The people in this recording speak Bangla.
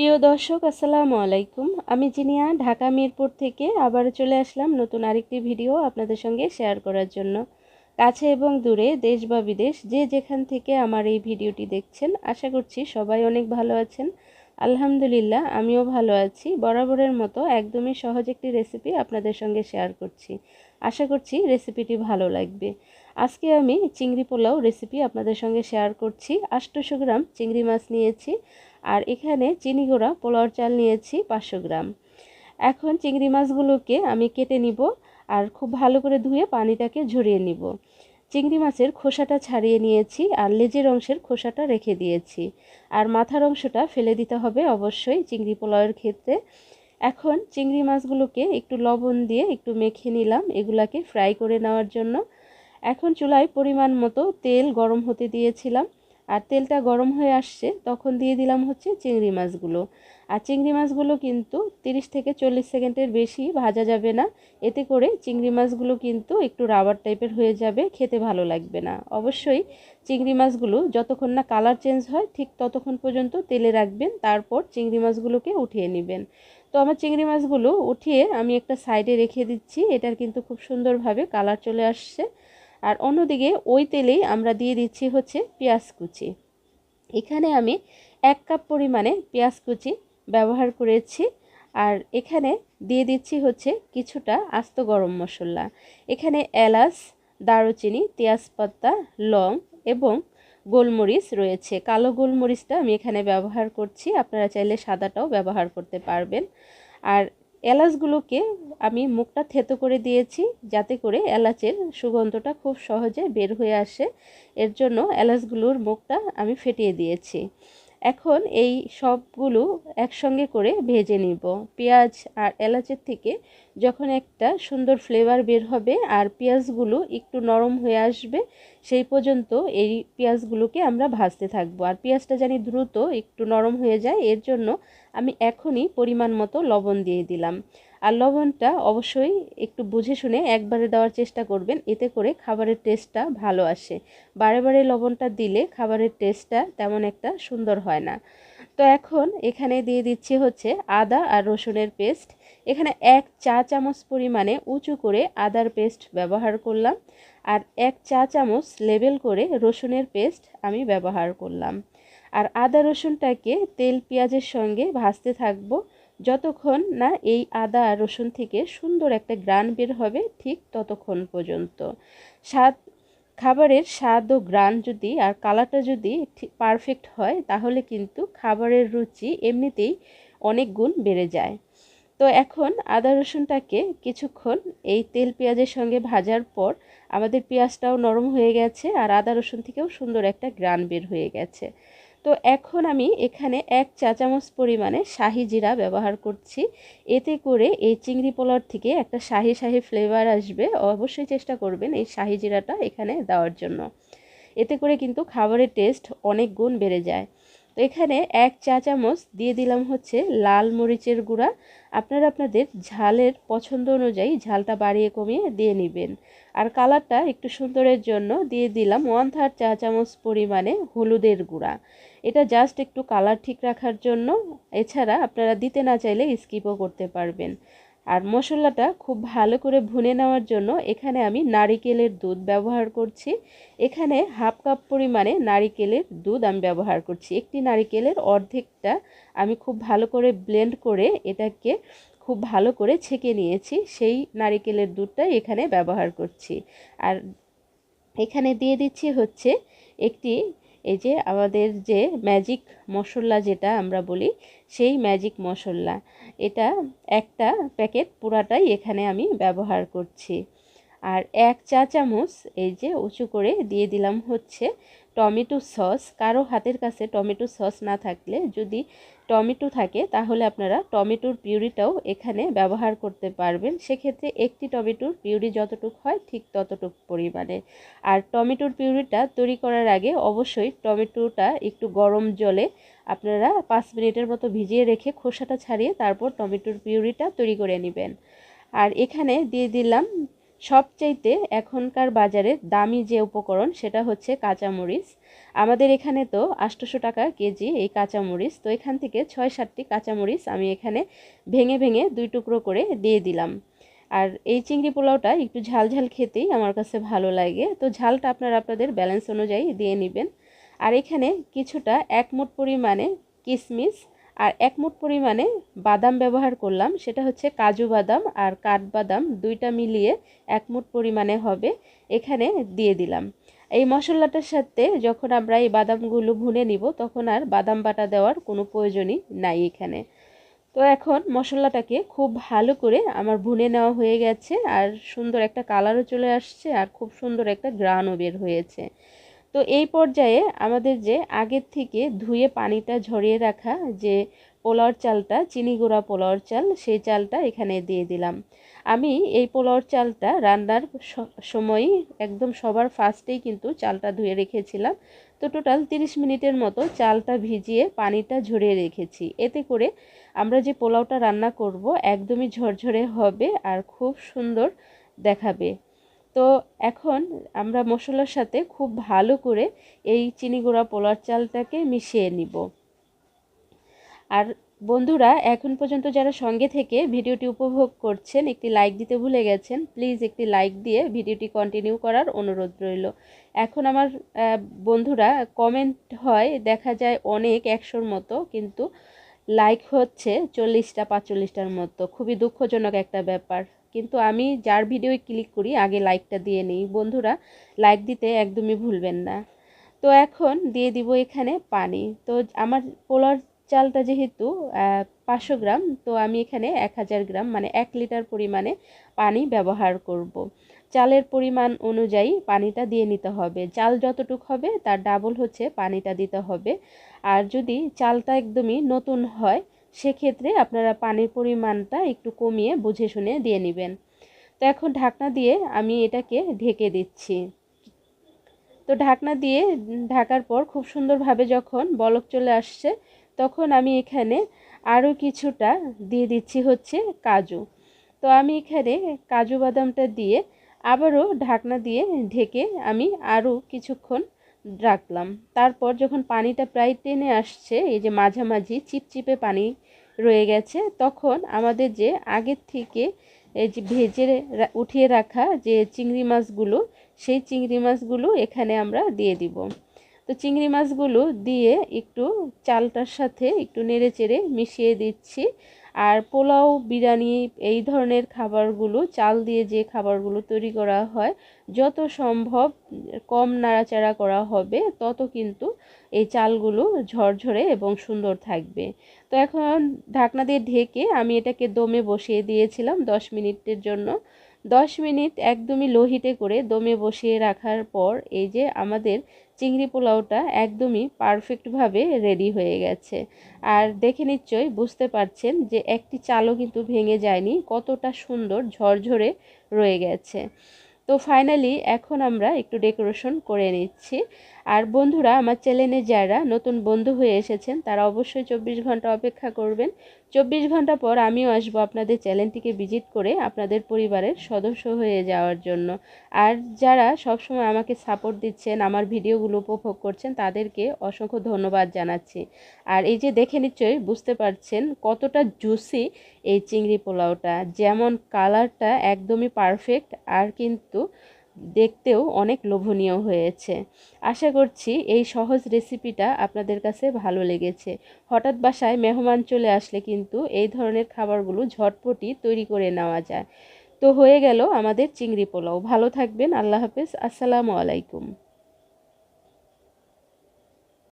প্রিয় দর্শক, আসসালামু আলাইকুম। আমি জিনিয়া, ঢাকা মিরপুর থেকে আবার চলে আসলাম নতুন আরেকটি ভিডিও আপনাদের সঙ্গে শেয়ার করার জন্য। কাছে এবং দূরে, দেশ বা বিদেশ, যে যেখান থেকে আমার এই ভিডিওটি দেখছেন, আশা করছি সবাই অনেক ভালো আছেন। আলহামদুলিল্লাহ, আমিও ভালো আছি। বরাবরের মতো একদমই সহজ একটি রেসিপি আপনাদের সঙ্গে শেয়ার করছি। আশা করছি রেসিপিটি ভালো লাগবে। আজকে আমি চিংড়ি পোলাও রেসিপি আপনাদের সঙ্গে শেয়ার করছি। আষ্টশো গ্রাম চিংড়ি মাছ নিয়েছি। আর এখানে চিনি গুঁড়া, পোলাওর চাল নিয়েছি পাঁচশো গ্রাম। এখন চিংড়ি মাছগুলোকে আমি কেটে নিব আর খুব ভালো করে ধুয়ে পানিটাকে ঝরিয়ে নিব। চিংড়ি মাছের খোসাটা ছাড়িয়ে নিয়েছি আর লেজের অংশের খোসাটা রেখে দিয়েছি। আর মাথার অংশটা ফেলে দিতে হবে অবশ্যই চিংড়ি পোলাওয়ের ক্ষেত্রে। এখন চিংড়ি মাছগুলোকে একটু লবণ দিয়ে একটু মেখে নিলাম এগুলাকে ফ্রাই করে নেওয়ার জন্য। এখন চুলায় পরিমাণ মতো তেল গরম হতে দিয়েছিলাম। আর তেলটা গরম হয়ে আসছে, তখন দিয়ে দিলাম হচ্ছে চিংড়ি মাছগুলো। আর চিংড়ি মাছগুলো কিন্তু 30 থেকে চল্লিশ সেকেন্ডের বেশি ভাজা যাবে না। এতে করে চিংড়ি মাছগুলো কিন্তু একটু রাবার টাইপের হয়ে যাবে, খেতে ভালো লাগবে না। অবশ্যই চিংড়ি মাছগুলো যতক্ষণ না কালার চেঞ্জ হয়, ঠিক ততক্ষণ পর্যন্ত তেলে রাখবেন, তারপর চিংড়ি মাছগুলোকে উঠিয়ে নেবেন। তো আমার চিংড়ি মাছগুলো উঠিয়ে আমি একটা সাইডে রেখে দিচ্ছি, এটার কিন্তু খুব সুন্দরভাবে কালার চলে আসছে। আর অন্যদিকে ওই তেলেই আমরা দিয়ে দিচ্ছি হচ্ছে পেঁয়াজ কুচি। এখানে আমি এক কাপ পরিমাণে পেঁয়াজ কুচি ব্যবহার করেছি আর এখানে দিয়ে দিচ্ছি হচ্ছে কিছুটা আস্ত গরম মশলা। এখানে এলাচ, দারুচিনি, তেজপাতা, লং এবং গোলমরিচ রয়েছে। কালো গোলমরিচটা আমি এখানে ব্যবহার করছি, আপনারা চাইলে সাদাটাও ব্যবহার করতে পারবেন। আর এলাচগুলোকে আমি মুখটা থেতো করে দিয়েছি যাতে করে এলাচের সুগন্ধটা খুব সহজে বের হয়ে আসে। এর জন্য এলাচগুলোর মুখটা আমি ফেটিয়ে দিয়েছি। এখন এই সবগুলো একসঙ্গে করে ভেজে নিব। পেঁয়াজ আর এলাচের থেকে যখন একটা সুন্দর ফ্লেভার বের হবে আর পেঁয়াজগুলো একটু নরম হয়ে আসবে, সেই পর্যন্ত এই পেঁয়াজগুলোকে আমরা ভাজতে থাকব। আর পেঁয়াজটা জানি দ্রুত একটু নরম হয়ে যায়, এর জন্য আমি এখনই পরিমাণ মতো লবণ দিয়ে দিলাম। আর লবণটা অবশ্যই একটু বুঝে শুনে একবারে দেওয়ার চেষ্টা করবেন। এতে করে খাবারের টেস্টটা ভালো আসে। বারে বারে লবণটা দিলে খাবারের টেস্টটা তেমন একটা সুন্দর হয় না। তো এখন এখানে দিয়ে দিচ্ছি হচ্ছে আদা আর রসুনের পেস্ট এখানে এক চা চামচ পরিমাণে উঁচু করে আদার পেস্ট ব্যবহার করলাম। আর এক চা চামচ লেবেল করে রসুনের পেস্ট আমি ব্যবহার করলাম। আর আদা রসুনটাকে তেল পেঁয়াজের সঙ্গে ভাজতে থাকব। যতক্ষণ না এই আদা আর রসুন থেকে সুন্দর একটা গ্রান বের হবে, ঠিক ততক্ষণ পর্যন্ত। স্বাদ, খাবারের স্বাদ ও গ্রান যদি আর কালারটা যদি পারফেক্ট হয়, তাহলে কিন্তু খাবারের রুচি এমনিতেই অনেক গুণ বেড়ে যায়। তো এখন আদা রসুনটাকে কিছুক্ষণ এই তেল পেঁয়াজের সঙ্গে ভাজার পর আমাদের পেঁয়াজটাও নরম হয়ে গেছে আর আদা রসুন থেকেও সুন্দর একটা গ্রান বের হয়ে গেছে। তো এখন আমি এখানে এক চা চামচ পরিমাণে শাহি জিরা ব্যবহার করছি। এতে করে এই চিংড়ি পোলার থেকে একটা শাহি শাহি ফ্লেভার আসবে। অবশ্যই চেষ্টা করবেন এই শাহি জিরাটা এখানে দেওয়ার জন্য। এতে করে কিন্তু খাবারের টেস্ট অনেক গুণ বেড়ে যায়। তো এখানে এক চা চামচ দিয়ে দিলাম হচ্ছে লাল মরিচের গুঁড়া। আপনারা আপনাদের ঝালের পছন্দ অনুযায়ী ঝালটা বাড়িয়ে কমিয়ে দিয়ে নেবেন। আর কালারটা একটু সুন্দরের জন্য দিয়ে দিলাম ওয়ান থার্ড চা চামচ পরিমাণে হলুদের গুঁড়া। এটা জাস্ট একটু কালার ঠিক রাখার জন্য। এছাড়া আপনারা দিতে না চাইলে স্কিপও করতে পারবেন। আর মশলাটা খুব ভালো করে ভুনে নেওয়ার জন্য এখানে আমি নারিকেলের দুধ ব্যবহার করছি। এখানে হাফ কাপ পরিমাণে নারিকেলের দুধ আমি ব্যবহার করছি। একটি নারিকেলের অর্ধেকটা আমি খুব ভালো করে ব্লেন্ড করে এটাকে খুব ভালো করে ছেঁকে নিয়েছি। সেই নারিকেলের দুধটা এখানে ব্যবহার করছি। আর এখানে দিয়ে দিচ্ছি হচ্ছে একটি এই যে আমাদের যে ম্যাজিক মশলা যেটা আমরা বলি, সেই ম্যাজিক মশলা, এটা একটা প্যাকেট পুরাটাই এখানে আমি ব্যবহার করছি। আর এক চা চামচ এই যে উঁচু করে দিয়ে দিলাম হচ্ছে টমেটো সস কারও হাতের কাছে টমেটো সস না থাকলে যদি টমেটো থাকে, তাহলে আপনারা টমেটোর পিউরিটাও এখানে ব্যবহার করতে পারবেন। সেক্ষেত্রে একটি টমেটোর পিউরি যতটুক হয়, ঠিক ততটুক পরিমাণে। আর টমেটোর পিউরিটা তৈরি করার আগে অবশ্যই টমেটোটা একটু গরম জলে আপনারা পাঁচ মিনিটের মতো ভিজিয়ে রেখে খোসাটা ছাড়িয়ে তারপর টমেটোর পিউরিটা তৈরি করে নেবেন। আর এখানে দিয়ে দিলাম সবচাইতে এখনকার বাজারে দামি যে উপকরণ সেটা হচ্ছে কাঁচামরিচ। আমাদের এখানে তো আটশোশো টাকা কেজি এই কাঁচামরিচ, তো এখান থেকে ছয় সাতটি কাঁচামরিচ আমি এখানে ভেঙে ভেঙে দুই টুকরো করে দিয়ে দিলাম। আর এই চিংড়ি পোলাওটা একটু ঝাল ঝাল খেতেই আমার কাছে ভালো লাগে, তো ঝালটা আপনারা আপনাদের ব্যালেন্স অনুযায়ী দিয়ে নেবেন। আর এখানে কিছুটা এক পরিমাণে কিশমিশ আর এক মুঠ পরিমাণে বাদাম ব্যবহার করলাম, সেটা হচ্ছে কাজু বাদাম আর কাঠবাদাম দুইটা মিলিয়ে এক মুঠ পরিমাণে হবে, এখানে দিয়ে দিলাম। এই মশলাটার সাথে যখন আমরা এই বাদামগুলো ভুনে নিব, তখন আর বাদাম বাটা দেওয়ার কোনো প্রয়োজনই নাই এখানে। তো এখন মশলাটাকে খুব ভালো করে আমার ভুনে নেওয়া হয়ে গেছে, আর সুন্দর একটা কালারও চলে আসছে, আর খুব সুন্দর একটা গ্রানও বের হয়েছে। তো এই পর্যায়ে আমাদের যে আগের থেকে ধুয়ে পানিটা ঝরিয়ে রাখা যে পোলাওর চালটা, চিনি গুঁড়া পোলাওর চাল, সেই চালটা এখানে দিয়ে দিলাম। আমি এই পোলাওর চালটা রান্নার সময়ই একদম সবার ফার্স্টেই কিন্তু চালটা ধুয়ে রেখেছিলাম। তো টোটাল 30 মিনিটের মতো চালটা ভিজিয়ে পানিটা ঝরিয়ে রেখেছি। এতে করে আমরা যে পোলাওটা রান্না করব, একদমই ঝরঝরে হবে আর খুব সুন্দর দেখাবে। তো এখন আমরা মশলার সাথে খুব ভালো করে এই চিনি গুঁড়া পোলার চালটাকে মিশিয়ে নিব। আর বন্ধুরা, এখন পর্যন্ত যারা সঙ্গে থেকে ভিডিওটি উপভোগ করছেন, একটি লাইক দিতে ভুলে গেছেন, প্লিজ একটি লাইক দিয়ে ভিডিওটি কন্টিনিউ করার অনুরোধ রইল। এখন আমার বন্ধুরা কমেন্ট হয়, দেখা যায় অনেক একশোর মতো, কিন্তু লাইক হচ্ছে চল্লিশটা, পাঁচচল্লিশটার মতো। খুবই দুঃখজনক একটা ব্যাপার। কিন্তু আমি যার ভিডিও ক্লিক করি, আগে লাইকটা দিয়ে নিই। বন্ধুরা লাইক দিতে একদমই ভুলবেন না। তো এখন দিয়ে দিব এখানে পানি। তো আমার পোলার চালটা যেহেতু পাঁচশো গ্রাম, তো আমি এখানে এক হাজার গ্রাম মানে এক লিটার পরিমাণে পানি ব্যবহার করব। চালের পরিমাণ অনুযায়ী পানিটা দিয়ে নিতে হবে। চাল যতটুক হবে, তার ডাবল হচ্ছে পানিটা দিতে হবে। আর যদি চালটা একদমই নতুন হয় সেক্ষেত্রে আপনারা পানির পরিমাণটা একটু কমিয়ে বুঝে শুনে দিয়ে নেবেন। তো এখন ঢাকনা দিয়ে আমি এটাকে ঢেকে দিচ্ছি। তো ঢাকনা দিয়ে ঢাকার পর খুব সুন্দরভাবে যখন বলক চলে আসছে, তখন আমি এখানে আরও কিছুটা দিয়ে দিচ্ছি হচ্ছে কাজু। তো আমি এখানে কাজু বাদামটা দিয়ে আবারও ঢাকনা দিয়ে ঢেকে আমি আরও কিছুক্ষণ রাখলাম। তারপর যখন পানিটা প্রায় টেনে আসছে, এই যে মাঝামাঝি চিপচিপে পানি রয়ে গেছে, তখন আমাদের যে আগের থেকে এই যে ভেজে উঠিয়ে রাখা যে চিংড়ি মাছগুলো, সেই চিংড়ি মাছগুলো এখানে আমরা দিয়ে দিব। তো চিংড়ি মাছগুলো দিয়ে একটু চালটার সাথে একটু নেড়ে চেড়ে মিশিয়ে দিচ্ছি। আর পোলাও, বিরিয়ানি এই ধরনের খাবারগুলো, চাল দিয়ে যে খাবারগুলো তৈরি করা হয়, যত সম্ভব কম নাড়াচাড়া করা হবে, তত কিন্তু এই চালগুলো ঝরঝরে এবং সুন্দর থাকবে। তো এখন ঢাকনা দিয়ে ঢেকে আমি এটাকে দমে বসিয়ে দিয়েছিলাম দশ মিনিটের জন্য। দশ মিনিট একদমই লোহিতে করে দমে বসিয়ে রাখার পর এই যে আমাদের চিংড়ি পোলাওটা একদমই পারফেক্টভাবে রেডি হয়ে গেছে। আর দেখে নিশ্চয়ই বুঝতে পারছেন যে একটি চালও কিন্তু ভেঙে যায়নি, কতটা সুন্দর ঝরঝরে রয়ে গেছে। তো ফাইনালি এখন আমরা একটু ডেকোরেশন করে নিচ্ছি। আর বন্ধুরা, আমার চ্যানেলে যারা নতুন বন্ধু হয়ে এসেছেন, তারা অবশ্যই চব্বিশ ঘণ্টা অপেক্ষা করবেন। চব্বিশ ঘণ্টা পর আমিও আসব আপনাদের চ্যানেলটিকে ভিজিট করে আপনাদের পরিবারের সদস্য হয়ে যাওয়ার জন্য। আর যারা সবসময় আমাকে সাপোর্ট দিচ্ছেন, আমার ভিডিওগুলো উপভোগ করছেন, তাদেরকে অসংখ্য ধন্যবাদ জানাচ্ছি। আর এই যে দেখে নিশ্চয়ই বুঝতে পারছেন কতটা জুসি এই চিংড়ি পোলাওটা। যেমন কালারটা একদমই পারফেক্ট আর কিন্তু দেখতেও অনেক লোভনীয় হয়েছে। আশা করছি এই সহজ রেসিপিটা আপনাদের কাছে ভালো লেগেছে। হঠাৎ বাসায় মেহমান চলে আসলে কিন্তু এই ধরনের খাবারগুলো ঝটপটি তৈরি করে নেওয়া যায়। তো হয়ে গেল আমাদের চিংড়ি পোলাও। ভালো থাকবেন, আল্লাহ হাফেজ। আসসালামু আলাইকুম।